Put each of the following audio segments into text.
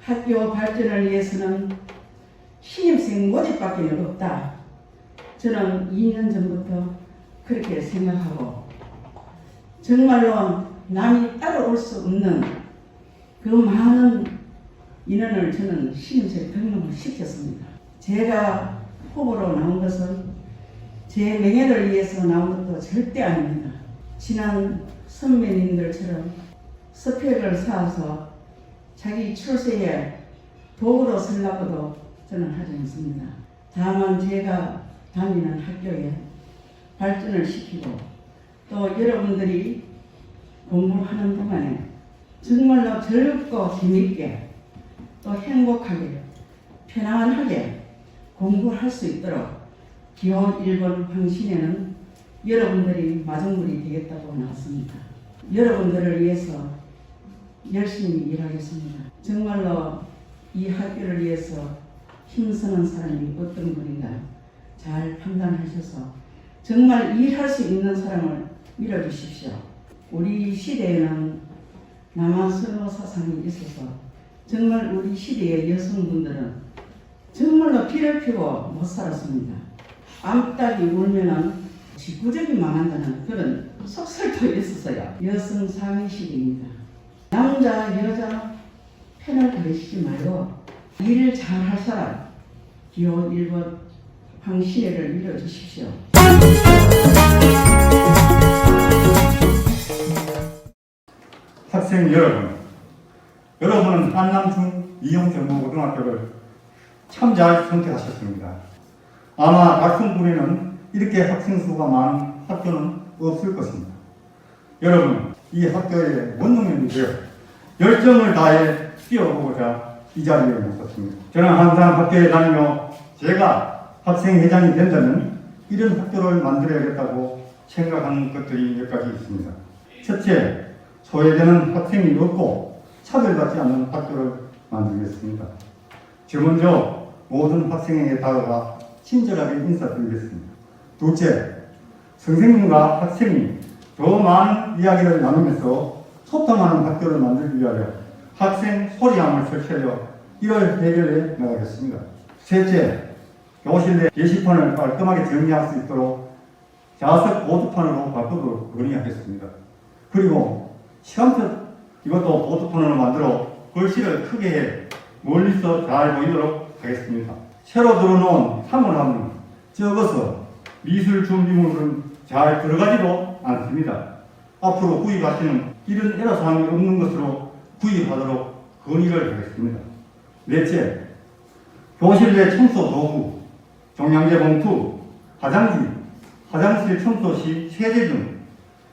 학교 발전을 위해서는 신입생 모집밖에 없다. 저는 2년 전부터 그렇게 생각하고 정말로 남이 따라올 수 없는 그 많은 인원을 저는 신입생 등록을 시켰습니다. 제가 후보로 나온 것은 제 명예를 위해서 나온 것도 절대 아닙니다. 지난 선배님들처럼 스펙을 쌓아서 자기 출세에 도구로 쓰려고도 저는 하지 않습니다. 다만 제가 다니는 학교에 발전을 시키고 또 여러분들이 공부하는 동안에 정말로 즐겁고 재밌게 또 행복하게 편안하게 공부할 수 있도록 기호 1번 황신에는 여러분들이 마중물이 되겠다고 나왔습니다. 여러분들을 위해서 열심히 일하겠습니다. 정말로 이 학교를 위해서 힘쓰는 사람이 어떤 분인가 잘 판단하셔서 정말 일할 수 있는 사람을 밀어주십시오. 우리 시대에는 남한선호 사상이 있어서 정말 우리 시대의 여성분들은 정말로 피를 피고 못 살았습니다. 암탉이 울면은 지구적이 망한다는 그런 속설도 있었어요. 여성 상위 시대입니다. 남자, 여자 편을 가리시지 말고 일을 잘 할 사람 기호 1번 황신혜를 밀어주십시오. 학생 여러분, 여러분은 한남중 이용정보고등학교를 참 잘 선택하셨습니다. 아마 달성군에는 이렇게 학생 수가 많은 학교는 없을 것입니다. 여러분, 이 학교의 원동력이 되어 열정을 다해 뛰어보고자 이 자리에 나섰습니다. 저는 항상 학교에 다니며 제가 학생회장이 된다면 이런 학교를 만들어야겠다고 생각하는 것들이 몇 가지 있습니다. 첫째, 소외되는 학생이 없고 차별받지 않는 학교를 만들겠습니다. 저 먼저 모든 학생에게 다가가 친절하게 인사드리겠습니다. 둘째, 선생님과 학생이 더 많은 이야기를 나누면서 소통하는 학교를 만들기 위하여 학생 소리함을 설치하여 이를 해결해 나가겠습니다. 셋째, 교실 내 게시판을 깔끔하게 정리할 수 있도록 자석 보드판으로 바꾸도록 논의하겠습니다. 그리고 시간표 이것도 보드판으로 만들어 글씨를 크게 해 멀리서 잘 보이도록 하겠습니다. 새로 들어놓은 상호함은 적어서 미술 준비물은 잘 들어가지도 않습니다. 앞으로 구입하시는 이런 애로사항이 없는 것으로 구입하도록 건의를 하겠습니다. 넷째, 교실 내 청소 도구, 종량제 봉투, 화장지, 화장실 청소 시 세제 등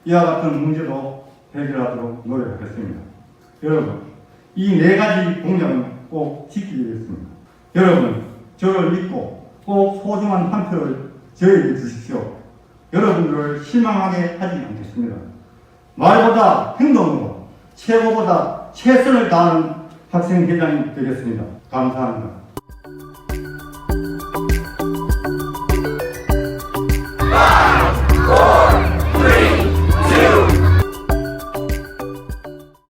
이와 같은 문제도 해결하도록 노력하겠습니다. 여러분, 이 네 가지 공약은 꼭 지키겠습니다. 여러분, 저를 믿고 꼭 소중한 한 표를 저에게 주십시오. 여러분들을 실망하게 하지 않겠습니다. 말보다 행동으로 최고보다 최선을 다하는 학생 회장이 되겠습니다. 감사합니다.